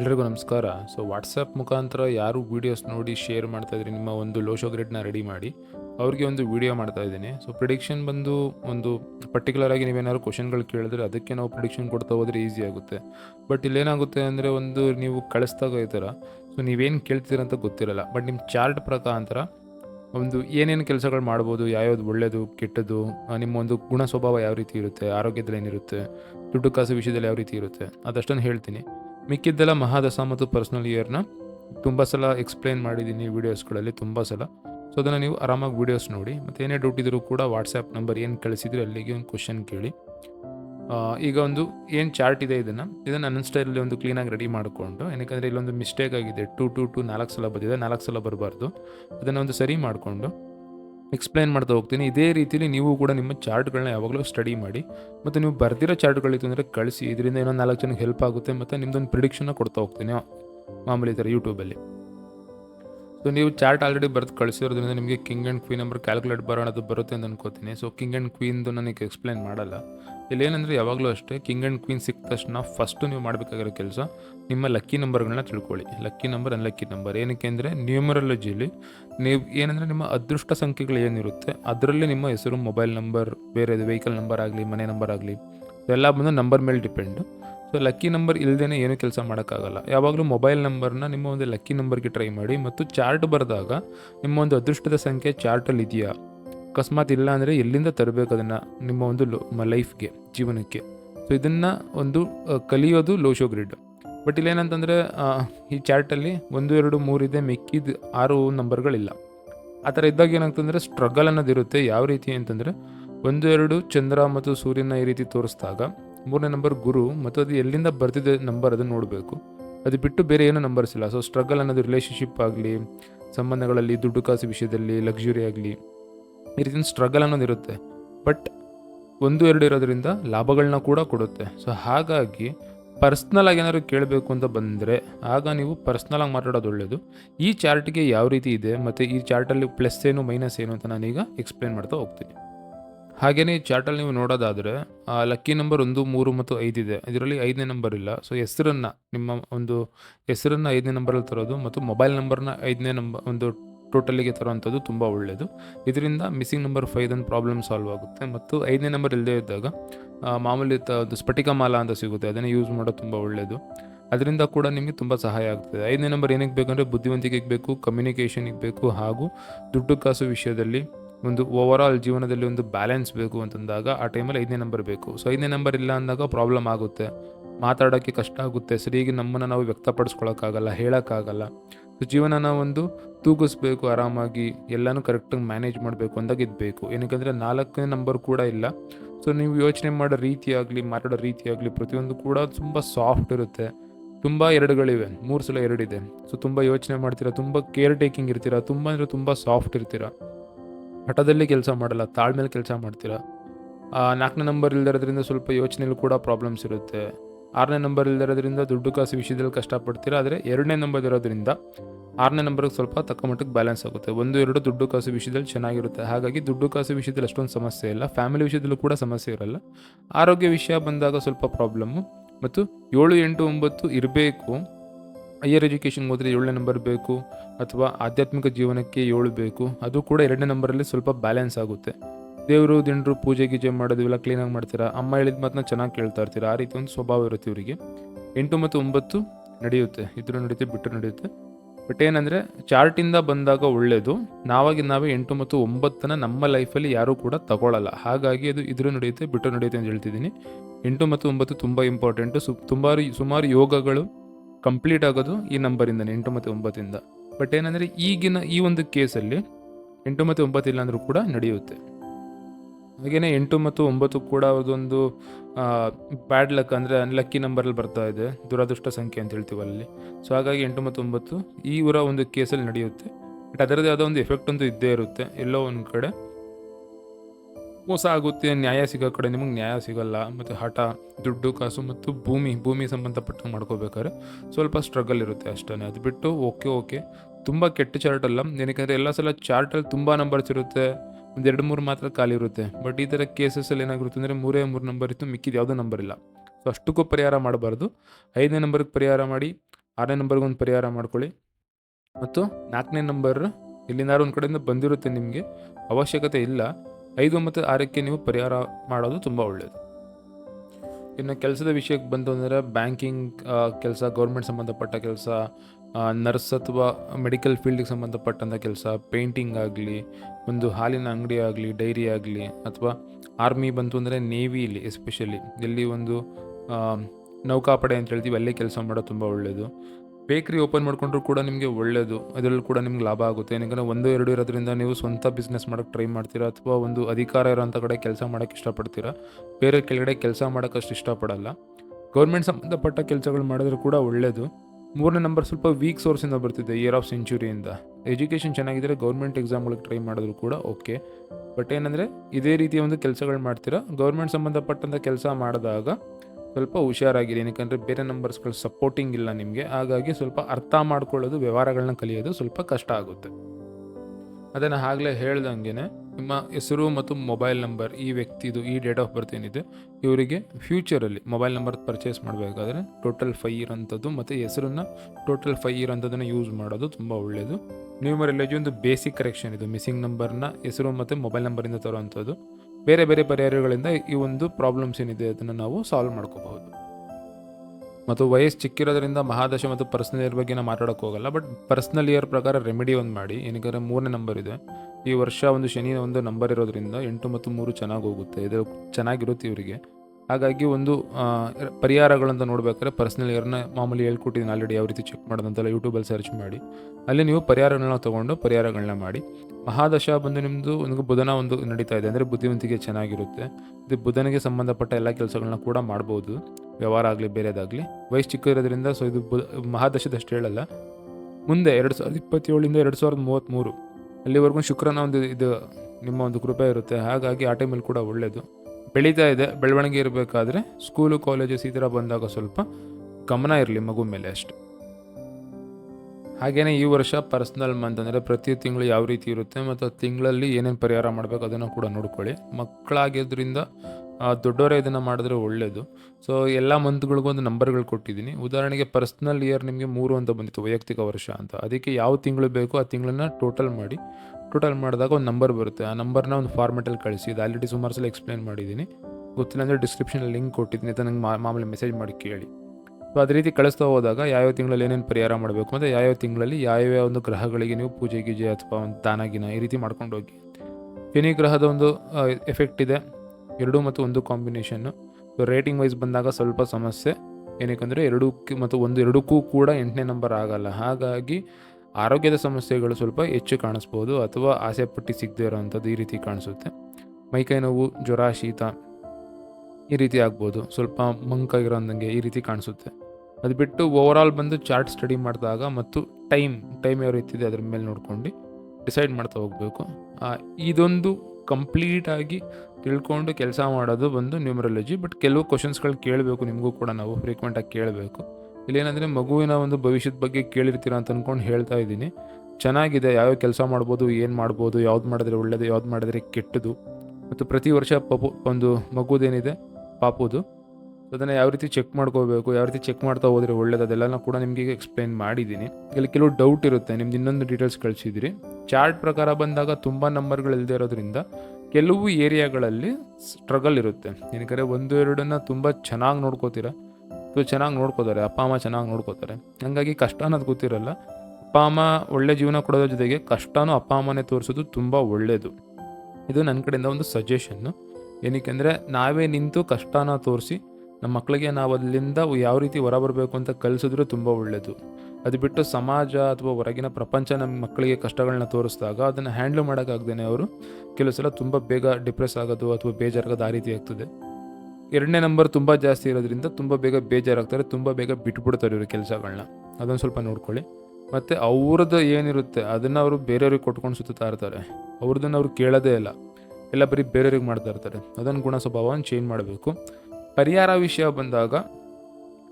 ಎಲ್ರಿಗೂ ನಮಸ್ಕಾರ. So WhatsApp ಮುಖಾಂತರ ಯಾರು ವೀಡಿಯೋಸ್ ನೋಡಿ ಶೇರ್ ಮಾಡ್ತಾ ಇದ್ರಿ, ನಿಮ್ಮ ಒಂದು ಲೋಶೋ ಗ್ರೇಡ್ನ ರೆಡಿ ಮಾಡಿ, ಅವ್ರಿಗೆ ಒಂದು ವಿಡಿಯೋ ಮಾಡ್ತಾ ಇದ್ದೀನಿ. ಸೊ ಪ್ರಿಡಿಕ್ಷನ್ ಬಂದು ಒಂದು ಪರ್ಟಿಕ್ಯುಲರ್ ಆಗಿ ನೀವೇನಾದ್ರು ಕ್ವಶನ್ಗಳು ಕೇಳಿದ್ರೆ ಅದಕ್ಕೆ ನಾವು ಪ್ರಿಡಿಕ್ಷನ್ ಕೊಡ್ತಾ ಹೋದರೆ ಈಸಿ ಆಗುತ್ತೆ. ಬಟ್ ಇಲ್ಲೇನಾಗುತ್ತೆ ಅಂದರೆ ಒಂದು ನೀವು ಕಳಿಸ್ದಾಗ ಈ ಥರ ಸೊ ನೀವೇನು ಕೇಳ್ತೀರ ಅಂತ ಗೊತ್ತಿರಲ್ಲ. ಬಟ್ ನಿಮ್ಮ ಚಾರ್ಟ್ ಪ್ರಕಾರಂತರ ಒಂದು ಏನೇನು ಕೆಲಸಗಳು ಮಾಡ್ಬೋದು, ಯಾವ್ಯಾವ್ದು ಒಳ್ಳೆಯದು ಕೆಟ್ಟದ್ದು ನಿಮ್ಮ ಒಂದು ಗುಣ ಸ್ವಭಾವ ಯಾವ ರೀತಿ ಇರುತ್ತೆ, ಆರೋಗ್ಯದಲ್ಲಿ ಏನಿರುತ್ತೆ, ದುಡ್ಡು ಕಾಸು ವಿಷಯದಲ್ಲಿ ಯಾವ ರೀತಿ ಇರುತ್ತೆ, ಅದಷ್ಟನ್ನು ಹೇಳ್ತೀನಿ. ಮಿಕ್ಕಿದ್ದೆಲ್ಲ ಮಹಾದಶ ಮತ್ತು ಪರ್ಸ್ನಲ್ ಇಯರ್ನ ತುಂಬ ಸಲ ಎಕ್ಸ್ಪ್ಲೇನ್ ಮಾಡಿದ್ದೀನಿ ವೀಡಿಯೋಸ್ಗಳಲ್ಲಿ ತುಂಬ ಸಲ. ಸೊ ಅದನ್ನು ನೀವು ಆರಾಮಾಗಿ ವೀಡಿಯೋಸ್ ನೋಡಿ. ಮತ್ತು ಏನೇ ಡೌಟ್ ಇದ್ದರೂ ಕೂಡ ವಾಟ್ಸಪ್ ನಂಬರ್ ಏನು ಕಳಿಸಿದ್ರು ಅಲ್ಲಿಗೆ ಒಂದು ಕ್ವಶನ್ ಕೇಳಿ. ಈಗ ಒಂದು ಏನು ಚಾರ್ಟ್ ಇದೆ ಇದನ್ನು. ಇದನ್ನು ನನ್ನ ಸ್ಟೈಲಲ್ಲಿ ಒಂದು ಕ್ಲೀನಾಗಿ ರೆಡಿ ಮಾಡಿಕೊಂಡು ಏನಕ್ಕೆ ಇಲ್ಲೊಂದು ಮಿಸ್ಟೇಕ್ ಆಗಿದೆ ಟು ಟು ಟು ನಾಲ್ಕು ಸಲ ಬಂದಿದೆ, ನಾಲ್ಕು ಸಲ ಬರಬಾರ್ದು. ಅದನ್ನು ಒಂದು ಸರಿ ಮಾಡಿಕೊಂಡು ಎಕ್ಸ್ಪ್ಲೈನ್ ಮಾಡ್ತಾ ಹೋಗ್ತೀನಿ. ಇದೇ ರೀತಿಯಲ್ಲಿ ನೀವು ಕೂಡ ನಿಮ್ಮ ಚಾರ್ಟ್ಗಳನ್ನ ಯಾವಾಗಲೂ ಸ್ಟಡಿ ಮಾಡಿ, ಮತ್ತು ನೀವು ಬರ್ದಿರೋ ಚಾರ್ಟ್ಗಳಿತ್ತು ಅಂದರೆ ಕಳಿಸಿ. ಇದರಿಂದ ಏನೋ ನಾಲ್ಕು ಜನಕ್ಕೆ ಹೆಲ್ಪ್ ಆಗುತ್ತೆ, ಮತ್ತು ನಿಮ್ದೊಂದು ಪ್ರಿಡಿಕ್ಷನ್ನ ಕೊಡ್ತಾ ಹೋಗ್ತೀನಿ ಮಾಮೂಲಿ ಥರ ಯೂಟ್ಯೂಬಲ್ಲಿ ಸೊ ನೀವು ಚಾರ್ಟ್ ಆಲ್ರೆಡಿ ಬರೆದು ಕಳಿಸಿರೋದ್ರಿಂದ ನಿಮಗೆ king and queen number calculate ಬರೋಣದು ಬರುತ್ತೆ ಅಂತ ಅನ್ಕೋತೀನಿ. ಸೊ ಕಿಂಗ್ ಆ್ಯಂಡ್ ಕ್ವೀನ್ದು ನನಗೆ ಎಕ್ಸ್ಪ್ಲೈನ್ ಮಾಡಲ್ಲ. ಇಲ್ಲೇನಂದರೆ ಯಾವಾಗಲೂ ಅಷ್ಟೇ ಕಿಂಗ್ ಆ್ಯಂಡ್ ಕ್ವೀನ್ ಸಿಕ್ಕ ತಕ್ಷಣ ಫಸ್ಟು ನೀವು ಮಾಡಬೇಕಾಗಿರೋ ಕೆಲಸ ನಿಮ್ಮ ಲಕ್ಕಿ ನಂಬರ್ಗಳನ್ನ ತಿಳ್ಕೊಳ್ಳಿ. ಲಕ್ಕಿ ನಂಬರ್ ಅನ್ಲಕ್ಕಿ ನಂಬರ್ ಏನಕ್ಕೆ ಅಂದರೆ ನ್ಯೂಮರಲಜಿಲಿ ನೀವು ಏನಂದರೆ ನಿಮ್ಮ ಅದೃಷ್ಟ ಸಂಖ್ಯೆಗಳು ಏನಿರುತ್ತೆ, ಅದರಲ್ಲಿ ನಿಮ್ಮ ಹೆಸರು ಮೊಬೈಲ್ ನಂಬರ್ ಬೇರೆ ವೆಹಿಕಲ್ ನಂಬರ್ ಆಗಲಿ, ಮನೆ ನಂಬರ್ ಆಗಲಿ ಎಲ್ಲ ಬಂದು ನಂಬರ್ ಮೇಲೆ ಡಿಪೆಂಡು ಸೊ ಲಕ್ಕಿ ನಂಬರ್ ಇಲ್ಲದೇ ಏನು ಕೆಲಸ ಮಾಡೋಕ್ಕಾಗಲ್ಲ. ಯಾವಾಗಲೂ ಮೊಬೈಲ್ ನಂಬರ್ನ ನಿಮ್ಮ ಒಂದು ಲಕ್ಕಿ ನಂಬರ್ಗೆ ಟ್ರೈ ಮಾಡಿ ಮತ್ತು ಚಾರ್ಟ್ ಬರೆದಾಗ ನಿಮ್ಮ ಒಂದು ಅದೃಷ್ಟದ ಸಂಖ್ಯೆ ಚಾರ್ಟಲ್ಲಿ ಇದೆಯಾ? ಅಕಸ್ಮಾತ್ ಇಲ್ಲ ಅಂದರೆ ಎಲ್ಲಿಂದ ತರಬೇಕು ಅದನ್ನು ನಿಮ್ಮ ಒಂದು ಲೋ ಲೈಫ್ಗೆ ಜೀವನಕ್ಕೆ? ಸೊ ಇದನ್ನು ಒಂದು ಕಲಿಯೋದು ಲೋಶೋ ಗ್ರಿಡ್. ಬಟ್ ಇಲ್ಲೇನಂತಂದರೆ ಈ ಚಾರ್ಟಲ್ಲಿ ಒಂದು, ಎರಡು ಮೂರಿದೆ ಮಿಕ್ಕಿದ ಆರು ನಂಬರ್ಗಳಿಲ್ಲ ಆ ಥರ ಇದ್ದಾಗ ಏನಾಗ್ತಂದರೆ ಸ್ಟ್ರಗಲ್ ಅನ್ನೋದಿರುತ್ತೆ. ಯಾವ ರೀತಿ ಅಂತಂದರೆ ಒಂದು, ಎರಡು ಚಂದ್ರ ಮತ್ತು ಸೂರ್ಯನ ಈ ರೀತಿ ತೋರಿಸಿದಾಗ ಮೂರನೇ ನಂಬರ್ ಗುರು, ಮತ್ತು ಅದು ಎಲ್ಲಿಂದ ಬರ್ತಿದೆ ನಂಬರ್ ಅದನ್ನು ನೋಡಬೇಕು. ಅದು ಬಿಟ್ಟು ಬೇರೆ ಏನೂ ನಂಬರ್ಸ್ ಇಲ್ಲ. ಸೊ ಸ್ಟ್ರಗಲ್ ಅನ್ನೋದು ರಿಲೇಷನ್ಶಿಪ್ ಆಗಲಿ, ಸಂಬಂಧಗಳಲ್ಲಿ, ದುಡ್ಡು ಕಾಸು ವಿಷಯದಲ್ಲಿ ಲಕ್ಸುರಿ ಆಗಲಿ, ಈ ರೀತಿ ಸ್ಟ್ರಗಲ್ ಅನ್ನೋದಿರುತ್ತೆ ಬಟ್ ಒಂದು, ಎರಡು ಇರೋದ್ರಿಂದ ಲಾಭಗಳನ್ನ ಕೂಡ ಕೊಡುತ್ತೆ. ಸೊ ಹಾಗಾಗಿ ಪರ್ಸ್ನಲ್ ಆಗಿ ಏನಾದ್ರು ಕೇಳಬೇಕು ಅಂತ ಬಂದರೆ, ಆಗ ನೀವು ಪರ್ಸ್ನಲ್ ಆಗಿ ಮಾತಾಡೋದು ಒಳ್ಳೆಯದು ಈ ಚಾರ್ಟ್ಗೆ ಯಾವ ರೀತಿ ಇದೆ, ಮತ್ತು ಈ ಚಾರ್ಟಲ್ಲಿ ಪ್ಲಸ್ ಏನು ಮೈನಸ್ ಏನು ಅಂತ ನಾನೀಗ ಎಕ್ಸ್ಪ್ಲೇನ್ ಮಾಡ್ತಾ ಹೋಗ್ತೀನಿ. ಹಾಗೆಯೇ ಚಾರ್ಟಲ್ಲಿ ನೀವು ನೋಡೋದಾದರೆ ಲಕ್ಕಿ ನಂಬರ್ ಒಂದು, ಮೂರು ಮತ್ತು ಐದಿದೆ ಇದರಲ್ಲಿ ಐದನೇ ನಂಬರ್ ಇಲ್ಲ. ಸೊ ಹೆಸರನ್ನು, ನಿಮ್ಮ ಒಂದು ಹೆಸರನ್ನು ಐದನೇ ನಂಬರಲ್ಲಿ ತರೋದು ಮತ್ತು ಮೊಬೈಲ್ ನಂಬರ್ನ ಐದನೇ ನಂಬರ್ ಒಂದು ಟೋಟಲಿಗೆ ತರೋವಂಥದ್ದು ತುಂಬ ಒಳ್ಳೆಯದು ಇದರಿಂದ ಮಿಸ್ಸಿಂಗ್ ನಂಬರ್ ಫೈವ್ ಒಂದು ಪ್ರಾಬ್ಲಮ್ ಸಾಲ್ವ್ ಆಗುತ್ತೆ. ಮತ್ತು ಐದನೇ ನಂಬರ್ ಇಲ್ಲದೇ ಇದ್ದಾಗ ಮಾಮೂಲಿ ತ ಸ್ಫಟಿಕ ಮಾಲ ಅಂತ ಸಿಗುತ್ತೆ. ಅದನ್ನು ಯೂಸ್ ಮಾಡೋದು ತುಂಬ ಒಳ್ಳೆಯದು ಅದರಿಂದ ಕೂಡ ನಿಮಗೆ ತುಂಬ ಸಹಾಯ ಆಗ್ತದೆ. ಐದನೇ ನಂಬರ್ ಏನಕ್ಕೆ ಬೇಕಂದರೆ ಬುದ್ಧಿವಂತಿಕೆಗೆ ಬೇಕು ಕಮ್ಯುನಿಕೇಷನಿಗೆ ಬೇಕು ಹಾಗೂ ದುಡ್ಡು ಕಾಸು ವಿಷಯದಲ್ಲಿ ಒಂದು ಓವರ್ ಜೀವನದಲ್ಲಿ ಒಂದು ಬ್ಯಾಲೆನ್ಸ್ ಬೇಕು ಅಂತಂದಾಗ ಆ ಟೈಮಲ್ಲಿ ಐದನೇ ನಂಬರ್ ಬೇಕು. ಸೊ ಐದನೇ ನಂಬರ್ ಇಲ್ಲ ಅಂದಾಗ ಪ್ರಾಬ್ಲಮ್ ಆಗುತ್ತೆ. ಮಾತಾಡೋಕ್ಕೆ ಕಷ್ಟ ಆಗುತ್ತೆ. ಸರಿಯಾಗಿ ನಮ್ಮನ್ನು ನಾವು ವ್ಯಕ್ತಪಡಿಸ್ಕೊಳಕ್ಕಾಗಲ್ಲ, ಹೇಳೋಕ್ಕಾಗಲ್ಲ. ಸೊ ಜೀವನನ ಒಂದು ತೂಗಿಸ್ಬೇಕು, ಆರಾಮಾಗಿ ಎಲ್ಲನೂ ಕರೆಕ್ಟಾಗಿ ಮ್ಯಾನೇಜ್ ಮಾಡಬೇಕು ಅಂದಾಗ ಇದು ಬೇಕು. ಏನಕ್ಕಂದರೆ ನಾಲ್ಕನೇ ನಂಬರ್ ಕೂಡ ಇಲ್ಲ. ಸೊ ನೀವು ಯೋಚನೆ ಮಾಡೋ ರೀತಿ ಆಗಲಿ, ಮಾತಾಡೋ ರೀತಿ ಆಗಲಿ, ಪ್ರತಿಯೊಂದು ಕೂಡ ತುಂಬ ಸಾಫ್ಟ್ ಇರುತ್ತೆ. ತುಂಬ ಎರಡುಗಳಿವೆ. ಮೂರು ಸಲ ಎರಡಿದೆ. ಸೊ ತುಂಬ ಯೋಚನೆ ಮಾಡ್ತೀರಾ, ತುಂಬ ಕೇರ್ ಟೇಕಿಂಗ್ ಇರ್ತೀರಾ, ತುಂಬ ಅಂದರೆ ತುಂಬ ಸಾಫ್ಟ್ ಇರ್ತೀರಾ. ಹಠದಲ್ಲಿ ಕೆಲಸ ಮಾಡಲ್ಲ ತಾಳ್ಮೇಲೆ ಕೆಲಸ ಮಾಡ್ತೀರಾ? ನಾಲ್ಕನೇ ನಂಬರ್ ಇಲ್ದಿರೋದ್ರಿಂದ ಸ್ವಲ್ಪ ಯೋಚನೆಯಲ್ಲಿ ಕೂಡ ಪ್ರಾಬ್ಲಮ್ಸ್ ಇರುತ್ತೆ. ಆರನೇ ನಂಬರ್ ಇಲ್ದಿರೋದ್ರಿಂದ ದುಡ್ಡು ಕಾಸು ವಿಷಯದಲ್ಲಿ ಕಷ್ಟಪಡ್ತೀರಾ, ಆದರೆ ಎರಡನೇ ನಂಬರ್ ಇರೋದ್ರಿಂದ ಆರನೇ ನಂಬರ್ಗೆ ಸ್ವಲ್ಪ ತಕ್ಕ ಮಟ್ಟಿಗೆ ಬ್ಯಾಲೆನ್ಸ್ ಆಗುತ್ತೆ. ಒಂದು, ಎರಡು ದುಡ್ಡು ಕಾಸು ವಿಷಯದಲ್ಲಿ ಚೆನ್ನಾಗಿರುತ್ತೆ. ಹಾಗಾಗಿ ದುಡ್ಡು ಕಾಸು ವಿಷಯದಲ್ಲಿ ಅಷ್ಟೊಂದು ಸಮಸ್ಯೆ ಇಲ್ಲ. ಫ್ಯಾಮಿಲಿ ವಿಷಯದಲ್ಲೂ ಕೂಡ ಸಮಸ್ಯೆ ಇರಲ್ಲ. ಆರೋಗ್ಯ ವಿಷಯ ಬಂದಾಗ ಸ್ವಲ್ಪ ಪ್ರಾಬ್ಲಮ್ಮು ಮತ್ತು ಏಳು ಎಂಟು ಒಂಬತ್ತು ಇರಬೇಕು. ಹೈಯರ್ ಎಜುಕೇಷನ್ಗೆ ಹೋದರೆ ಏಳನೇ ನಂಬರ್ ಬೇಕು ಅಥವಾ ಆಧ್ಯಾತ್ಮಿಕ ಜೀವನಕ್ಕೆ ಏಳು ಬೇಕು, ಅದು ಕೂಡ ಎರಡನೇ ನಂಬರಲ್ಲಿ ಸ್ವಲ್ಪ ಬ್ಯಾಲೆನ್ಸ್ ಆಗುತ್ತೆ. ದೇವರು, ದಿಂಡ್ರು ಪೂಜೆ ಗೀಜೆ ಮಾಡೋದು ಇವೆಲ್ಲ ಕ್ಲೀನಾಗಿ ಮಾಡ್ತೀರಾ? ಅಮ್ಮ ಹೇಳಿದ ಮಾತನ್ನ ಚೆನ್ನಾಗಿ ಕೇಳ್ತಾ ಇರ್ತೀರಾ? ಆ ರೀತಿ ಒಂದು ಸ್ವಭಾವ ಇರುತ್ತೆ ಇವರಿಗೆ. ಎಂಟು ಮತ್ತು ಒಂಬತ್ತು ನಡೆಯುತ್ತೆ. ಇದ್ರೂ ನಡೆಯುತ್ತೆ ಬಿಟ್ಟರು ನಡೆಯುತ್ತೆ ಬಟ್ ಏನಂದರೆ ಚಾರ್ಟಿಂದ ಬಂದಾಗ ಒಳ್ಳೆಯದು ನಾವಾಗಿ ನಾವೇ ಎಂಟು ಮತ್ತು ಒಂಬತ್ತನ್ನು ನಮ್ಮ ಲೈಫಲ್ಲಿ ಯಾರೂ ಕೂಡ ತಗೊಳ್ಳಲ್ಲ ಹಾಗಾಗಿ ಅದು ಇದ್ರೂ ನಡೆಯುತ್ತೆ ಬಿಟ್ಟು ನಡೆಯುತ್ತೆ ಅಂತ ಹೇಳ್ತಿದ್ದೀನಿ. ಎಂಟು ಮತ್ತು ಒಂಬತ್ತು ತುಂಬ ಇಂಪಾರ್ಟೆಂಟು ಸು ತುಂಬ ಸುಮಾರು ಯೋಗಗಳು ಕಂಪ್ಲೀಟ್ ಆಗೋದು ಈ ನಂಬರಿಂದ ಎಂಟು ಮತ್ತು ಒಂಬತ್ತಿಂದ ಬಟ್ ಏನಂದರೆ ಈಗಿನ ಈ ಒಂದು ಕೇಸಲ್ಲಿ ಎಂಟು ಮತ್ತು ಒಂಬತ್ತು ಇಲ್ಲಾಂದರೂ ಕೂಡ ನಡೆಯುತ್ತೆ. ಹಾಗೆಯೇ ಎಂಟು ಮತ್ತು ಒಂಬತ್ತು ಕೂಡ ಅದೊಂದು ಬ್ಯಾಡ್ ಲಕ್ ಅಂದರೆ ಅನ್ಲಕ್ಕಿ ನಂಬರಲ್ಲಿ ಬರ್ತಾ ಇದೆ, ದುರದೃಷ್ಟ ಸಂಖ್ಯೆ ಅಂತ ಹೇಳ್ತೀವಿ ಅಲ್ಲಿ. ಸೊ ಹಾಗಾಗಿ ಎಂಟು ಮತ್ತು ಒಂಬತ್ತು ಈ ಊರ ಒಂದು ಕೇಸಲ್ಲಿ ನಡೆಯುತ್ತೆ. ಬಟ್ ಅದರದೇ ಆದ ಒಂದು ಎಫೆಕ್ಟ್ ಅಂತೂ ಇದ್ದೇ ಇರುತ್ತೆ, ಎಲ್ಲೋ ಒಂದು ಕಡೆ. ಮೋಸ ಆಗುತ್ತೆ, ನ್ಯಾಯ ಸಿಗೋ ಕಡೆ ನಿಮಗೆ ನ್ಯಾಯ ಸಿಗಲ್ಲ, ಮತ್ತು ಹಠ, ದುಡ್ಡು, ಕಾಸು ಮತ್ತು ಭೂಮಿ ಭೂಮಿ ಸಂಬಂಧಪಟ್ಟಂಗೆ ಮಾಡ್ಕೋಬೇಕಾದ್ರೆ ಸ್ವಲ್ಪ ಸ್ಟ್ರಗಲ್ ಇರುತ್ತೆ ಅಷ್ಟೇ ಅದು ಬಿಟ್ಟು ಓಕೆ ಓಕೆ ತುಂಬ ಕೆಟ್ಟ ಚಾರ್ಟ್ ಅಲ್ಲ. ಏನಕ್ಕೆ ಎಲ್ಲ ಸಲ ಚಾರ್ಟಲ್ಲಿ ತುಂಬ ನಂಬರ್ಸ್ ಇರುತ್ತೆ. ಒಂದು ಎರಡು, ಮೂರು ಮಾತ್ರ ಖಾಲಿ ಇರುತ್ತೆ. ಬಟ್ ಈ ಥರ ಕೇಸಸಲ್ಲಿ ಏನಾಗಿರುತ್ತೆ ಅಂದರೆ ಮೂರೇ, ಮೂರು ನಂಬರ್ ಇತ್ತು, ಮಿಕ್ಕಿದ ಯಾವುದೋ ನಂಬರ್ ಇಲ್ಲ. ಸೊ ಅಷ್ಟಕ್ಕೂ ಪರಿಹಾರ ಮಾಡಬಾರ್ದು. ಐದನೇ ನಂಬರ್ಗೆ ಪರಿಹಾರ ಮಾಡಿ, ಆರನೇ ನಂಬರ್ಗೊಂದು ಪರಿಹಾರ ಮಾಡ್ಕೊಳ್ಳಿ. ಮತ್ತು ನಾಲ್ಕನೇ ನಂಬರ್ ಇಲ್ಲಿಂದಾರು ಒಂದು ಕಡೆಯಿಂದ ಬಂದಿರುತ್ತೆ ನಿಮಗೆ ಅವಶ್ಯಕತೆ ಇಲ್ಲ. ಐದು ಮತ್ತು ಆರಕ್ಕೆ ನೀವು ಪರಿಹಾರ ಮಾಡೋದು ತುಂಬ ಒಳ್ಳೆಯದು ಇನ್ನು ಕೆಲಸದ ವಿಷಯಕ್ಕೆ ಬಂತು ಅಂದರೆ ಬ್ಯಾಂಕಿಂಗ್ ಕೆಲಸ, ಗೌರ್ಮೆಂಟ್ ಸಂಬಂಧಪಟ್ಟ ಕೆಲಸ ನರ್ಸ್ ಅಥವಾ ಮೆಡಿಕಲ್ ಫೀಲ್ಡಿಗೆ ಸಂಬಂಧಪಟ್ಟಂಥ ಕೆಲಸ, ಪೇಂಟಿಂಗ್ ಆಗಲಿ, ಒಂದು ಹಾಲಿನ ಅಂಗಡಿ ಆಗಲಿ, ಡೈರಿ ಆಗಲಿ, ಅಥವಾ ಆರ್ಮಿ ಬಂತು ಅಂದರೆ ನೇವಿಲಿ ಎಸ್ಪೆಷಲಿ. ಎಲ್ಲಿ ಒಂದು ನೌಕಾಪಡೆ ಅಂತ ಹೇಳ್ತೀವಿ, ಅಲ್ಲೇ ಕೆಲಸ ಮಾಡೋದು ತುಂಬ ಒಳ್ಳೆಯದು ಬೇಕ್ರಿ ಓಪನ್ ಮಾಡಿಕೊಂಡ್ರು ಕೂಡ ನಿಮಗೆ ಒಳ್ಳೆಯದು ಅದರಲ್ಲಿ ಕೂಡ ನಿಮ್ಗೆ ಲಾಭ ಆಗುತ್ತೆ. ಯಾಕಂದರೆ ಒಂದು, ಎರಡು ಇರೋದ್ರಿಂದ ನೀವು ಸ್ವಂತ ಬಿಸ್ನೆಸ್ ಮಾಡೋಕ್ಕೆ ಟ್ರೈ ಮಾಡ್ತೀರಾ ಅಥವಾ ಒಂದು ಅಧಿಕಾರ ಇರೋಂಥ ಕಡೆ ಕೆಲಸ ಮಾಡೋಕ್ಕೆ ಇಷ್ಟಪಡ್ತೀರಾ? ಬೇರೆ ಕೆಳಗಡೆ ಕೆಲಸ ಮಾಡೋಕ್ಕೆ ಅಷ್ಟು ಇಷ್ಟಪಡಲ್ಲ. ಗೌರ್ಮೆಂಟ್ ಸಂಬಂಧಪಟ್ಟ ಕೆಲಸಗಳು ಮಾಡಿದ್ರೆ ಕೂಡ ಒಳ್ಳೆಯದು ಮೂರನೇ ನಂಬರ್ ಸ್ವಲ್ಪ ವೀಕ್ ಸೋರ್ಸಿಂದ ಬರ್ತಿದೆ ಇಯರ್ ಆಫ್ ಸೆಂಚುರಿಯಿಂದ ಎಜುಕೇಷನ್ ಚೆನ್ನಾಗಿದ್ದರೆ ಗೌರ್ಮೆಂಟ್ ಎಕ್ಸಾಮ್ಗಳಿಗೆ ಟ್ರೈ ಮಾಡಿದ್ರು ಕೂಡ ಓಕೆ ಬಟ್ ಏನಂದರೆ ಇದೇ ರೀತಿಯ ಒಂದು ಕೆಲಸಗಳು ಮಾಡ್ತೀರಾ? ಗೌರ್ಮೆಂಟ್ ಸಂಬಂಧಪಟ್ಟಂಥ ಕೆಲಸ ಮಾಡಿದಾಗ ಸ್ವಲ್ಪ ಹುಷಾರಾಗಿರಿ ಏನಕ್ಕೆ ಬೇರೆ ನಂಬರ್ಸ್ಗಳು ಸಪೋರ್ಟಿಂಗ್ ಇಲ್ಲ ನಿಮಗೆ. ಹಾಗಾಗಿ ಸ್ವಲ್ಪ ಅರ್ಥ ಮಾಡ್ಕೊಳ್ಳೋದು ವ್ಯವಹಾರಗಳನ್ನ ಕಲಿಯೋದು ಸ್ವಲ್ಪ ಕಷ್ಟ ಆಗುತ್ತೆ. ಅದನ್ನು ಆಗಲೇ ಹೇಳ್ದಂಗೆ ನಿಮ್ಮ ಹೆಸರು ಮತ್ತು ಮೊಬೈಲ್ ನಂಬರ್ ಈ ವ್ಯಕ್ತಿದು, ಈ ಡೇಟ್ ಆಫ್ ಬರ್ತ್ ಏನಿದೆ, ಇವರಿಗೆ ಫ್ಯೂಚರಲ್ಲಿ ಮೊಬೈಲ್ ನಂಬರ್ ಪರ್ಚೇಸ್ ಮಾಡಬೇಕಾದ್ರೆ ಟೋಟಲ್ ಫೈ ಇರೋಂಥದ್ದು ಮತ್ತು ಹೆಸರನ್ನು ಟೋಟಲ್ ಫೈ ಇರೋಂಥದ್ದನ್ನು ಯೂಸ್ ಮಾಡೋದು ತುಂಬ ಒಳ್ಳೆಯದು ನ್ಯೂಮರಲ್ಲಜಿ ಒಂದು ಬೇಸಿಕ್ ಕರೆಕ್ಷನ್ ಇದು ಮಿಸ್ಸಿಂಗ್ ನಂಬರ್ನ ಹೆಸರು ಮತ್ತು ಮೊಬೈಲ್ ನಂಬರಿಂದ ತರುವಂಥದ್ದು. ಬೇರೆ ಬೇರೆ ಪರಿಹಾರಗಳಿಂದ ಈ ಒಂದು ಪ್ರಾಬ್ಲಮ್ಸ್ ಏನಿದೆ ಅದನ್ನು ನಾವು ಸಾಲ್ವ್ ಮಾಡ್ಕೋಬಹುದು. ಮತ್ತು ವಯಸ್ಸು ಚಿಕ್ಕಿರೋದ್ರಿಂದ ಮಹಾದಶ ಮತ್ತು ಪರ್ಸ್ನಲ್ ಇಯರ್ ಬಗ್ಗೆ ನಾವು ಮಾತಾಡೋಕೆ ಹೋಗಲ್ಲ ಬಟ್ ಪರ್ಸ್ನಲ್ ಇಯರ್ ಪ್ರಕಾರ ರೆಮಿಡಿ ಒಂದು ಮಾಡಿ. ಏನಕ್ಕೆ ಮೂರನೇ ನಂಬರ್ ಇದೆ. ಈ ವರ್ಷ ಒಂದು ಶನಿ ಒಂದು ನಂಬರ್ ಇರೋದ್ರಿಂದ ಎಂಟು ಮತ್ತು ಮೂರು ಚೆನ್ನಾಗಿ ಹೋಗುತ್ತೆ. ಇದು ಚೆನ್ನಾಗಿರುತ್ತೆ ಇವರಿಗೆ. ಹಾಗಾಗಿ ಒಂದು ಪರಿಹಾರಗಳಂತ ನೋಡ್ಬೇಕಾದ್ರೆ ಪರ್ಸ್ನಲ್ ಇಯರ್ನ ಮಾಮೂಲಿ ಹೇಳ್ಕೊಟ್ಟಿದ್ದೀನಿ ಆಲ್ರೆಡಿ ಯಾವ ರೀತಿ ಚೆಕ್ ಮಾಡೋದಂತೆಲ್ಲ ಯೂಟ್ಯೂಬಲ್ಲಿ ಸರ್ಚ್ ಮಾಡಿ. ಅಲ್ಲಿ ನೀವು ಪರಿಹಾರಗಳನ್ನ ತೊಗೊಂಡು ಪರಿಹಾರಗಳನ್ನ ಮಾಡಿ. ಮಹಾದಶ ಬಂದು ನಿಮ್ಮದು ಒಂದು ಬುಧನ ಒಂದು ನಡೀತಾ ಇದೆ. ಅಂದರೆ ಬುದ್ಧಿವಂತಿಕೆ ಚೆನ್ನಾಗಿರುತ್ತೆ. ಇದು ಬುಧನಿಗೆ ಸಂಬಂಧಪಟ್ಟ ಎಲ್ಲ ಕೆಲಸಗಳನ್ನ ಕೂಡ ಮಾಡ್ಬೋದು. ವ್ಯವಹಾರ ಆಗಲಿ, ಬೇರೆದಾಗಲಿ. ವಯಸ್ಸು ಚಿಕ್ಕ ಇರೋದ್ರಿಂದ ಸೊ ಇದು ಬುಧ ಮಹಾದಶದಷ್ಟು ಹೇಳಲ್ಲ. ಮುಂದೆ ಎರಡು ಸಾವಿರದ ಇಪ್ಪತ್ತೇಳಿಂದ ಎರಡು ಸಾವಿರದ ಮೂವತ್ತ್ಮೂರು ಅಲ್ಲಿವರೆಗೂ ಶುಕ್ರನ ಒಂದು ಇದು, ನಿಮ್ಮ ಒಂದು ಕೃಪೆ ಇರುತ್ತೆ. ಹಾಗಾಗಿ ಆ ಟೈಮಲ್ಲಿ ಕೂಡ ಒಳ್ಳೆಯದು ಬೆಳೀತಾ ಇದೆ, ಬೆಳವಣಿಗೆ ಇರಬೇಕಾದ್ರೆ ಸ್ಕೂಲು ಕಾಲೇಜಸ್ ಈ ಥರ ಬಂದಾಗ ಸ್ವಲ್ಪ ಗಮನ ಇರಲಿ ಮಗು ಮೇಲೆ ಅಷ್ಟೆ. ಹಾಗೆಯೇ ಈ ವರ್ಷ ಪರ್ಸ್ನಲ್ ಮಂತ್ ಅಂದರೆ ಪ್ರತಿ ತಿಂಗಳು ಯಾವ ರೀತಿ ಇರುತ್ತೆ ಮತ್ತು ತಿಂಗಳಲ್ಲಿ ಏನೇನು ಪರಿಹಾರ ಮಾಡಬೇಕು ಅದನ್ನು ಕೂಡ ನೋಡ್ಕೊಳ್ಳಿ. ಮಕ್ಕಳಾಗಿದ್ದರಿಂದ ದೊಡ್ಡವರೇ ಇದನ್ನು ಮಾಡಿದ್ರೆ ಒಳ್ಳೆಯದು ಸೊ ಎಲ್ಲ ಮಂತ್ಗಳಿಗೂ ಒಂದು ನಂಬರ್ಗಳು ಕೊಟ್ಟಿದ್ದೀನಿ. ಉದಾಹರಣೆಗೆ ಪರ್ಸ್ನಲ್ ಇಯರ್ ನಿಮಗೆ ಮೂರು ಅಂತ ಬಂದಿತ್ತು, ವೈಯಕ್ತಿಕ ವರ್ಷ ಅಂತ. ಅದಕ್ಕೆ ಯಾವ ತಿಂಗಳು ಬೇಕೋ ಆ ತಿಂಗಳನ್ನ ಟೋಟಲ್ ಮಾಡಿ ಟೋಟಲ್ ಮಾಡಿದಾಗ ಒಂದು ನಂಬರ್ ಬರುತ್ತೆ. ಆ ನಂಬರ್ನ ಒಂದು ಫಾರ್ಮೆಟಲ್ಲಿ ಕಳಿಸಿ. ಇದು ಆಲ್ರೆಡಿ ಸುಮಾರು ಸಲ ಎಕ್ಸ್ಪ್ಲೇನ್ ಮಾಡಿದ್ದೀನಿ. ಗೊತ್ತಿಲ್ಲ ಅಂದರೆ ಡಿಸ್ಕ್ರಿಪ್ಷನಲ್ಲಿ ಲಿಂಕ್ ಕೊಟ್ಟಿದ್ದೀನಿ. ಅಂತ ನಂಗೆ ಮಾಮೂಲಿ ಮೆಸೇಜ್ ಮಾಡಿ ಕೇಳಿ. ಸೊ ಅದೇ ರೀತಿ ಕಳಿಸ್ತಾ ಹೋದಾಗ ಯಾವ್ಯಾವ ತಿಂಗಳಲ್ಲಿ ಏನೇನು ಪರಿಹಾರ ಮಾಡಬೇಕು ಮತ್ತು ಯಾವ್ಯಾವ ತಿಂಗಳಲ್ಲಿ ಯಾವ್ಯಾವ ಒಂದು ಗ್ರಹಗಳಿಗೆ ನೀವು ಪೂಜೆ, ಗೀಜೆ ಅಥವಾ ಒಂದು ದಾನಗಿನ ಈ ರೀತಿ ಮಾಡ್ಕೊಂಡು ಹೋಗಿ. ಶನಿ ಗ್ರಹದ ಒಂದು ಎಫೆಕ್ಟ್ ಇದೆ. ಎರಡು ಮತ್ತು ಒಂದು ಕಾಂಬಿನೇಷನ್ನು ರೇಟಿಂಗ್ ವೈಸ್ ಬಂದಾಗ ಸ್ವಲ್ಪ ಸಮಸ್ಯೆ. ಏನಕ್ಕೆ ಎರಡಕ್ಕೆ ಮತ್ತು ಒಂದು, ಎರಡಕ್ಕೂ ಕೂಡ ಎಂಟನೇ ನಂಬರ್ ಆಗಲ್ಲ. ಹಾಗಾಗಿ ಆರೋಗ್ಯದ ಸಮಸ್ಯೆಗಳು ಸ್ವಲ್ಪ ಹೆಚ್ಚು ಕಾಣಿಸ್ಬೋದು ಅಥವಾ ಆಸೆ ಪಟ್ಟಿ ಸಿಗದೇ ಇರೋವಂಥದ್ದು ಈ ರೀತಿ ಕಾಣಿಸುತ್ತೆ. ಮೈಕೈ ನೋವು, ಜ್ವರ, ಶೀತ ಈ ರೀತಿ ಆಗ್ಬೋದು. ಸ್ವಲ್ಪ ಮಂಕಾಗಿರೋಂದಂಗೆ ಈ ರೀತಿ ಕಾಣಿಸುತ್ತೆ. ಅದು ಬಿಟ್ಟು ಓವರಾಲ್ ಬಂದು ಚಾರ್ಟ್ ಸ್ಟಡಿ ಮಾಡಿದಾಗ ಮತ್ತು ಟೈಮ್ ಟೈಮ್ ಯಾವ ರೀತಿ ಇದೆ ಅದ್ರ ಮೇಲೆ ನೋಡ್ಕೊಂಡು ಡಿಸೈಡ್ ಮಾಡ್ತಾ ಹೋಗಬೇಕು. ಇದೊಂದು ಕಂಪ್ಲೀಟಾಗಿ ತಿಳ್ಕೊಂಡು ಕೆಲಸ ಮಾಡೋದು ಬಂದು ನ್ಯೂಮರಾಲಜಿ, ಬಟ್ ಕೆಲವು ಕ್ವಶನ್ಸ್ಗಳು ಕೇಳಬೇಕು, ನಿಮಗೂ ಕೂಡ ನಾವು ಫ್ರೀಕ್ವೆಂಟಾಗಿ ಕೇಳಬೇಕು. ಇಲ್ಲೇನಂದರೆ ಮಗುವಿನ ಒಂದು ಭವಿಷ್ಯದ ಬಗ್ಗೆ ಕೇಳಿರ್ತೀರ ಅಂತ ಅಂದ್ಕೊಂಡು ಹೇಳ್ತಾ ಇದ್ದೀನಿ. ಚೆನ್ನಾಗಿದೆ ಯಾವ ಕೆಲಸ ಮಾಡ್ಬೋದು, ಏನು ಮಾಡ್ಬೋದು, ಯಾವ್ದು ಮಾಡಿದ್ರೆ ಒಳ್ಳೆಯದು ಯಾವ್ದು ಮಾಡಿದ್ರೆ ಕೆಟ್ಟದು. ಮತ್ತು ಪ್ರತಿ ವರ್ಷ ಪಪು, ಒಂದು ಮಗುದೇನಿದೆ, ಪಾಪುದು, ಅದನ್ನು ಯಾವ ರೀತಿ ಚೆಕ್ ಮಾಡ್ಕೋಬೇಕು, ಯಾವ ರೀತಿ ಚೆಕ್ ಮಾಡ್ತಾ ಹೋದರೆ ಒಳ್ಳೇದು ಅದೆಲ್ಲ ಕೂಡ ನಿಮಗೆ ಎಕ್ಸ್ಪ್ಲೈನ್ ಮಾಡಿದ್ದೀನಿ. ಇಲ್ಲಿ ಕೆಲವು ಡೌಟ್ ಇರುತ್ತೆ, ನಿಮ್ದು ಇನ್ನೊಂದು ಡೀಟೇಲ್ಸ್ ಕಳಿಸಿದಿರಿ ಚಾರ್ಟ್ ಪ್ರಕಾರ ಬಂದಾಗ ತುಂಬ ನಂಬರ್ಗಳು ಇಲ್ಲದೆ ಇರೋದ್ರಿಂದ ಕೆಲವು ಏರಿಯಾಗಳಲ್ಲಿ ಸ್ಟ್ರಗಲ್ ಇರುತ್ತೆ. ಏನಕ್ಕೆ ಒಂದು ಎರಡನ್ನ ತುಂಬ ಚೆನ್ನಾಗಿ ನೋಡ್ಕೋತೀರ? ಸೊ ಚೆನ್ನಾಗಿ ನೋಡ್ಕೋತಾರೆ, ಅಪ್ಪ, ಅಮ್ಮ ಚೆನ್ನಾಗಿ ನೋಡ್ಕೋತಾರೆ. ಹಂಗಾಗಿ ಕಷ್ಟ ಅನ್ನೋದು ಗೊತ್ತಿರಲ್ಲ. ಅಪ್ಪ, ಅಮ್ಮ ಒಳ್ಳೆ ಜೀವನ ಕೊಡೋದ್ರ ಜೊತೆಗೆ ಕಷ್ಟನೂ ಅಪ್ಪ, ಅಮ್ಮನೇ ತೋರಿಸೋದು ತುಂಬ ಒಳ್ಳೆಯದು ಇದು ನನ್ನ ಕಡೆಯಿಂದ ಒಂದು ಸಜೆಷನ್ನು ಏನಕ್ಕೆಂದರೆ, ನಾವೇ ನಿಂತು ಕಷ್ಟನ ತೋರಿಸಿ ನಮ್ಮ ಮಕ್ಕಳಿಗೆ ನಾವು ಅಲ್ಲಿಂದ ಯಾವ ರೀತಿ ಹೊರಬರಬೇಕು ಅಂತ ಕಲಿಸಿದ್ರೆ ತುಂಬ ಒಳ್ಳೆಯದು ಅದು ಬಿಟ್ಟು ಸಮಾಜ ಅಥವಾ ಹೊರಗಿನ ಪ್ರಪಂಚ ನಮ್ಮ ಮಕ್ಕಳಿಗೆ ಕಷ್ಟಗಳನ್ನ ತೋರಿಸಿದಾಗ ಅದನ್ನು ಹ್ಯಾಂಡ್ಲ್ ಮಾಡೋಕ್ಕಾಗ್ದೇ ಅವರು ಕೆಲವು ಸಲ ತುಂಬ ಬೇಗ ಡಿಪ್ರೆಸ್ ಆಗೋದು ಅಥವಾ ಬೇಜಾರಾಗೋದು ಆ ರೀತಿ ಆಗ್ತದೆ. ಎರಡನೇ ನಂಬರ್ ತುಂಬ ಜಾಸ್ತಿ ಇರೋದ್ರಿಂದ ತುಂಬ ಬೇಗ ಬೇಜಾರಾಗ್ತಾರೆ, ತುಂಬ ಬೇಗ ಬಿಟ್ಬಿಡ್ತಾರೆ ಇವರು ಕೆಲಸಗಳನ್ನ ಅದೊಂದು ಸ್ವಲ್ಪ ನೋಡ್ಕೊಳ್ಳಿ. ಮತ್ತು ಅವ್ರದ್ದು ಏನಿರುತ್ತೆ, ಅದನ್ನು ಅವರು ಬೇರೆಯವ್ರಿಗೆ ಕೊಟ್ಕೊಂಡು ಸುತ್ತಾ ಇರ್ತಾರೆ. ಅವ್ರದ್ದನ್ನು ಅವ್ರು ಕೇಳೋದೇ ಇಲ್ಲ. ಎಲ್ಲ ಬರೀ ಬೇರೆಯವ್ರಿಗೆ ಮಾಡ್ತಾ ಇರ್ತಾರೆ. ಅದನ್ನು ಗುಣ ಸ್ವಭಾವವನ್ನು ಚೇಂಜ್ ಮಾಡಬೇಕು. ಪರಿಹಾರ ವಿಷಯ ಬಂದಾಗ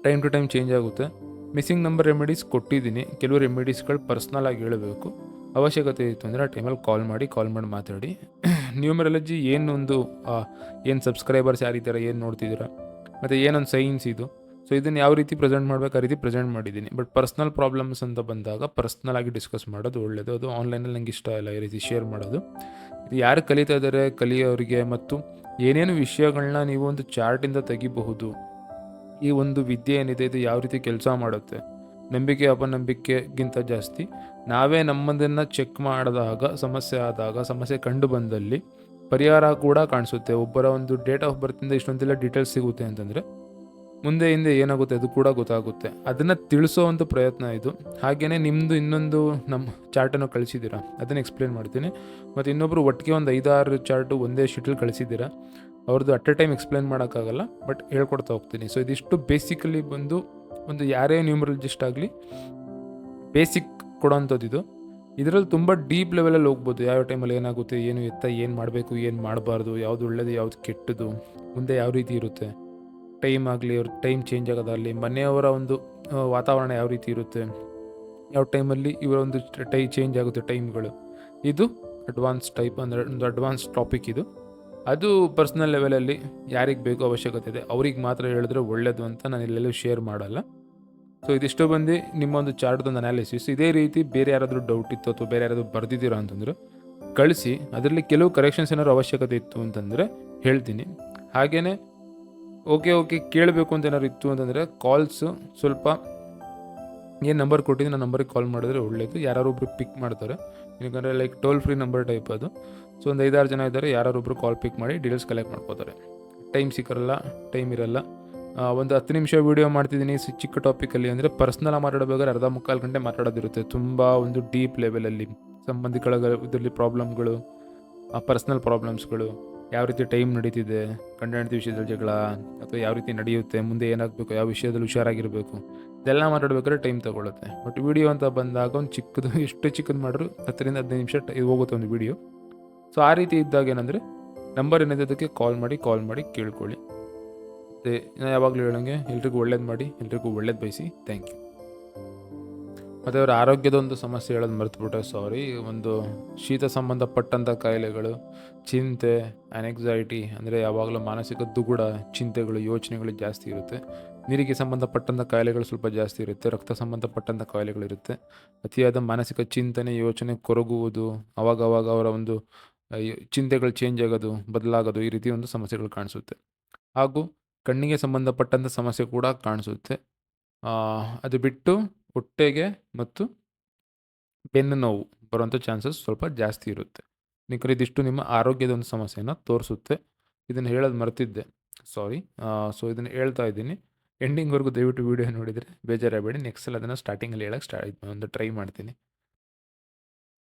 ಟೈಮ್ ಟು ಟೈಮ್ ಚೇಂಜ್ ಆಗುತ್ತೆ. ಮಿಸ್ಸಿಂಗ್ ನಂಬರ್ ರೆಮಿಡೀಸ್ ಕೊಟ್ಟಿದ್ದೀನಿ. ಕೆಲವು ರೆಮಿಡೀಸ್ಗಳು ಪರ್ಸ್ನಲ್ ಆಗಿ ಹೇಳಬೇಕು. ಅವಶ್ಯಕತೆ ಇತ್ತು ಅಂದರೆ ಆ ಟೈಮಲ್ಲಿ ಕಾಲ್ ಮಾಡಿ ಕಾಲ್ ಮಾಡಿ ಮಾತಾಡಿ. ನ್ಯೂಮರಾಲಜಿ ಏನೊಂದು ಏನು ಸಬ್ಸ್ಕ್ರೈಬರ್ಸ್ ಯಾರಿದ್ದಾರೆ ಏನು ನೋಡ್ತಿದ್ದೀರಾ? ಮತ್ತು ಏನೊಂದು ಸೈನ್ಸ್ ಇದು. ಸೊ ಇದನ್ನು ಯಾವ ರೀತಿ ಪ್ರೆಸೆಂಟ್ ಮಾಡಬೇಕು ಆ ರೀತಿ ಪ್ರೆಸೆಂಟ್ ಮಾಡಿದ್ದೀನಿ. ಬಟ್ ಪರ್ಸ್ನಲ್ ಪ್ರಾಬ್ಲಮ್ಸ್ ಅಂತ ಬಂದಾಗ ಪರ್ಸ್ನಲ್ ಆಗಿ ಡಿಸ್ಕಸ್ ಮಾಡೋದು ಒಳ್ಳೆಯದು ಅದು ಆನ್ಲೈನಲ್ಲಿ ನಂಗೆ ಇಷ್ಟ ಇಲ್ಲ ಈ ರೀತಿ ಶೇರ್ ಮಾಡೋದು. ಯಾರು ಕಲಿತಾ ಇದ್ದಾರೆ ಕಲಿಯೋರಿಗೆ ಮತ್ತು ಏನೇನು ವಿಷಯಗಳನ್ನ ನೀವು ಒಂದು ಚಾರ್ಟಿಂದ ತೆಗಿಬಹುದು ಈ ಒಂದು ವಿದ್ಯೆ ಏನಿದೆ, ಇದು ಯಾವ ರೀತಿ ಕೆಲಸ ಮಾಡುತ್ತೆ? ನಂಬಿಕೆ ಅಪನಂಬಿಕೆಗಿಂತ ಜಾಸ್ತಿ. ನಾವೇ ನಮ್ಮದನ್ನು ಚೆಕ್ ಮಾಡಿದಾಗ, ಸಮಸ್ಯೆ ಆದಾಗ, ಸಮಸ್ಯೆ ಕಂಡು ಬಂದಲ್ಲಿ ಪರಿಹಾರ ಕೂಡ ಕಾಣಿಸುತ್ತೆ. ಒಬ್ಬರ ಒಂದು ಡೇಟ್ ಆಫ್ ಬರ್ತಿಂದ ಇಷ್ಟೊಂದೆಲ್ಲ ಡೀಟೇಲ್ಸ್ ಸಿಗುತ್ತೆ ಅಂತಂದರೆ, ಮುಂದೆ ಹಿಂದೆ ಏನಾಗುತ್ತೆ ಅದು ಕೂಡ ಗೊತ್ತಾಗುತ್ತೆ. ಅದನ್ನು ತಿಳಿಸೋ ಒಂದು ಪ್ರಯತ್ನ ಇದು. ಹಾಗೆಯೇ ನಿಮ್ಮದು ಇನ್ನೊಂದು ನಮ್ಮ ಚಾರ್ಟನ್ನು ಕಳಿಸಿದ್ದೀರಾ? ಅದನ್ನು ಎಕ್ಸ್ಪ್ಲೇನ್ ಮಾಡ್ತೀನಿ. ಮತ್ತು ಇನ್ನೊಬ್ಬರು ಒಟ್ಟಿಗೆ ಒಂದು ಐದಾರು ಚಾರ್ಟು ಒಂದೇ ಶೀಟಲ್ಲಿ ಕಳಿಸಿದ್ದೀರಾ? ಅವ್ರದ್ದು ಅಟ್ ಎ ಟೈಮ್ ಎಕ್ಸ್ಪ್ಲೇನ್ ಮಾಡೋಕ್ಕಾಗಲ್ಲ ಬಟ್ ಹೇಳ್ಕೊಡ್ತಾ ಹೋಗ್ತೀನಿ. ಸೊ ಇದಿಷ್ಟು ಬೇಸಿಕಲಿ ಬಂದು ಒಂದು ಯಾರೇ ನ್ಯೂಮರಲಜಿಸ್ಟ್ ಆಗಲಿ ಬೇಸಿಕ್ ಕೊಡೋವಂಥದ್ದು ಇದು. ಇದರಲ್ಲಿ ತುಂಬ ಡೀಪ್ ಲೆವೆಲಲ್ಲಿ ಹೋಗ್ಬೋದು. ಯಾವ ಟೈಮಲ್ಲಿ ಏನಾಗುತ್ತೆ, ಏನು ಎತ್ತ, ಏನು ಮಾಡಬೇಕು, ಏನು ಮಾಡಬಾರ್ದು, ಯಾವುದು ಒಳ್ಳೇದು, ಯಾವುದು ಕೆಟ್ಟದು ಮುಂದೆ ಯಾವ ರೀತಿ ಇರುತ್ತೆ. ಟೈಮ್ ಆಗಲಿ, ಅವ್ರ ಟೈಮ್ ಚೇಂಜ್ ಆಗೋದಾಗಲಿ, ಮನೆಯವರ ಒಂದು ವಾತಾವರಣ ಯಾವ ರೀತಿ ಇರುತ್ತೆ, ಯಾವ ಟೈಮಲ್ಲಿ ಇವರ ಒಂದು ಟೈ ಚೇಂಜ್ ಆಗುತ್ತೆ ಟೈಮ್ಗಳು ಇದು ಅಡ್ವಾನ್ಸ್ ಟೈಪ್ ಅಂದರೆ ಒಂದು ಅಡ್ವಾನ್ಸ್ ಟಾಪಿಕ್ ಇದು. ಅದು ಪರ್ಸ್ನಲ್ ಲೆವೆಲಲ್ಲಿ ಯಾರಿಗೆ ಬೇಕೋ ಅವಶ್ಯಕತೆ ಇದೆ, ಅವ್ರಿಗೆ ಮಾತ್ರ ಹೇಳಿದ್ರೆ ಒಳ್ಳೆಯದು ಅಂತ ನಾನು ಎಲ್ಲೆಲ್ಲೂ ಶೇರ್ ಮಾಡಲ್ಲ. ಸೊ ಇದಿಷ್ಟು ಬಂದು ನಿಮ್ಮ ಒಂದು ಚಾರ್ಟ್ದೊಂದು ಅನಾಲಿಸಿಸ್ ಇದೇ ರೀತಿ ಬೇರೆ ಯಾರಾದರೂ ಡೌಟ್ ಇತ್ತು ಅಥವಾ ಬೇರೆ ಯಾರಾದರೂ ಬರ್ದಿದ್ದೀರಾ ಅಂತಂದರೆ, ಕಳಿಸಿ. ಅದರಲ್ಲಿ ಕೆಲವು ಕರೆಕ್ಷನ್ಸ್ ಏನಾದ್ರು ಅವಶ್ಯಕತೆ ಇತ್ತು ಅಂತಂದರೆ ಹೇಳ್ತೀನಿ. ಹಾಗೆಯೇ ಓಕೆ ಓಕೆ ಕೇಳಬೇಕು ಅಂತ ಏನಾದ್ರು ಇತ್ತು ಅಂತಂದರೆ ಕಾಲ್ಸು ಸ್ವಲ್ಪ ಏನು ನಂಬರ್ ಕೊಟ್ಟಿದ್ದು, ನಾನು ನಂಬರ್ಗೆ ಕಾಲ್ ಮಾಡಿದ್ರೆ ಒಳ್ಳೆಯದು ಒಬ್ರು ಪಿಕ್ ಮಾಡ್ತಾರೆ. ಯಾಕಂದರೆ like toll free number type ಅದು. ಸೊ ಒಂದು ಐದಾರು ಜನ ಇದ್ದಾರೆ ಯಾರೊಬ್ಬರು ಕಾಲ್ ಪಿಕ್ ಮಾಡಿ ಡೀಟೇಲ್ಸ್ ಕಲೆಕ್ಟ್ ಮಾಡ್ಕೋತಾರೆ. ಟೈಮ್ ಸಿಕ್ಕಿರಲ್ಲ ಟೈಮ್ ಇರಲ್ಲ. ಒಂದು ಹತ್ತು ನಿಮಿಷ ವೀಡಿಯೋ ಮಾಡ್ತಿದ್ದೀನಿ. ಚಿಕ್ಕ ಟಾಪಿಕಲ್ಲಿ ಅಂದರೆ ಪರ್ಸ್ನಲ್ ಮಾತಾಡಬೇಕಾದ್ರೆ ಅರ್ಧ ಮುಕ್ಕಾಲು ಗಂಟೆ ಮಾತಾಡೋದಿರುತ್ತೆ. ತುಂಬ ಒಂದು ಡೀಪ್ ಲೆವೆಲಲ್ಲಿ ಸಂಬಂಧಿಗಳ ಇದರಲ್ಲಿ ಪ್ರಾಬ್ಲಮ್ಗಳು ಪರ್ಸ್ನಲ್ ಪ್ರಾಬ್ಲಮ್ಸ್ಗಳು ಯಾವ ರೀತಿ ಟೈಮ್ ನಡೀತಿದೆ ಗಂಡ ಹೆಂಡತಿ ವಿಷಯದಲ್ಲಿ ಜಗಳ, ಅಥವಾ ಯಾವ ರೀತಿ ನಡೆಯುತ್ತೆ, ಮುಂದೆ ಏನಾಗಬೇಕು, ಯಾವ ವಿಷಯದಲ್ಲಿ ಹುಷಾರಾಗಿರಬೇಕು, ಇದೆಲ್ಲ ಮಾತಾಡ್ಬೇಕಾದ್ರೆ ಟೈಮ್ ತೊಗೊಳುತ್ತೆ. ಬಟ್ ವಿಡಿಯೋ ಅಂತ ಬಂದಾಗ ಒಂದು ಚಿಕ್ಕದು, ಎಷ್ಟು ಚಿಕ್ಕದು ಮಾಡಿದ್ರು, ಹತ್ತರಿಂದ ಹದಿನೈದು ನಿಮಿಷ ಹೋಗುತ್ತೆ ಒಂದು ವಿಡಿಯೋ ಸೊ ಆ ರೀತಿ ಇದ್ದಾಗ ಏನಂದರೆ ನಂಬರ್ ಏನಿದೆ ಅದಕ್ಕೆ ಕಾಲ್ ಮಾಡಿ ಕಾಲ್ ಮಾಡಿ ಕೇಳ್ಕೊಳ್ಳಿ. ಮತ್ತು ಯಾವಾಗಲೂ ಹೇಳೋಂಗೆ, ಎಲ್ರಿಗೂ ಒಳ್ಳೇದು ಮಾಡಿ, ಎಲ್ರಿಗೂ ಒಳ್ಳೇದು ಬಯಸಿ ಥ್ಯಾಂಕ್ ಯು ಮತ್ತು ಅವರ ಆರೋಗ್ಯದ ಒಂದು ಸಮಸ್ಯೆ ಹೇಳೋದು ಮರೆತುಬಿಟ್ಟೆ ಸಾರಿ ಒಂದು ಶೀತ ಸಂಬಂಧಪಟ್ಟಂಥ ಕಾಯಿಲೆಗಳು, ಚಿಂತೆ ಅನೆಕ್ಸೈಟಿ ಅಂದರೆ ಯಾವಾಗಲೂ ಮಾನಸಿಕ ದುಗುಡ, ಚಿಂತೆಗಳು, ಯೋಚನೆಗಳು ಜಾಸ್ತಿ ಇರುತ್ತೆ. ನೀರಿಗೆ ಸಂಬಂಧಪಟ್ಟಂಥ ಕಾಯಿಲೆಗಳು ಸ್ವಲ್ಪ ಜಾಸ್ತಿ ಇರುತ್ತೆ, ರಕ್ತ ಸಂಬಂಧಪಟ್ಟಂಥ ಕಾಯಿಲೆಗಳಿರುತ್ತೆ ಅತಿಯಾದ ಮಾನಸಿಕ ಚಿಂತನೆ, ಯೋಚನೆ ಕೊರಗುವುದು, ಅವಾಗವಾಗ ಅವರ ಒಂದು ಚಿಂತೆಗಳು ಚೇಂಜ್ ಆಗೋದು, ಬದಲಾಗೋದು ಈ ರೀತಿ ಒಂದು ಸಮಸ್ಯೆಗಳು ಕಾಣಿಸುತ್ತೆ. ಹಾಗೂ ಕಣ್ಣಿಗೆ ಸಂಬಂಧಪಟ್ಟಂಥ ಸಮಸ್ಯೆ ಕೂಡ ಕಾಣಿಸುತ್ತೆ. ಅದು ಬಿಟ್ಟು ಹೊಟ್ಟೆಗೆ ಮತ್ತು ಬೆನ್ನು ನೋವು ಬರುವಂಥ ಚಾನ್ಸಸ್ ಸ್ವಲ್ಪ ಜಾಸ್ತಿ ಇರುತ್ತೆ. ನಿಖರ ಇದಿಷ್ಟು ನಿಮ್ಮ ಆರೋಗ್ಯದ ಒಂದು ಸಮಸ್ಯೆಯನ್ನು ತೋರಿಸುತ್ತೆ. ಇದನ್ನು ಹೇಳೋದು ಮರ್ತಿದ್ದೆ. ಸಾರಿ ಸೊ ಇದನ್ನು ಹೇಳ್ತಾ ಇದ್ದೀನಿ. ಎಂಡಿಂಗ್ವರೆಗೂ ದಯವಿಟ್ಟು ವೀಡಿಯೋ ನೋಡಿದರೆ ಬೇಜಾರಾಗಬೇಡಿ. ನೆಕ್ಸ್ಟ್ ಅದನ್ನು ಸ್ಟಾರ್ಟಿಂಗಲ್ಲಿ ಹೇಳೋಕ್ಕೆ ಸ್ಟಾರ್ಟ್ ಒಂದು ಟ್ರೈ ಮಾಡ್ತೀನಿ.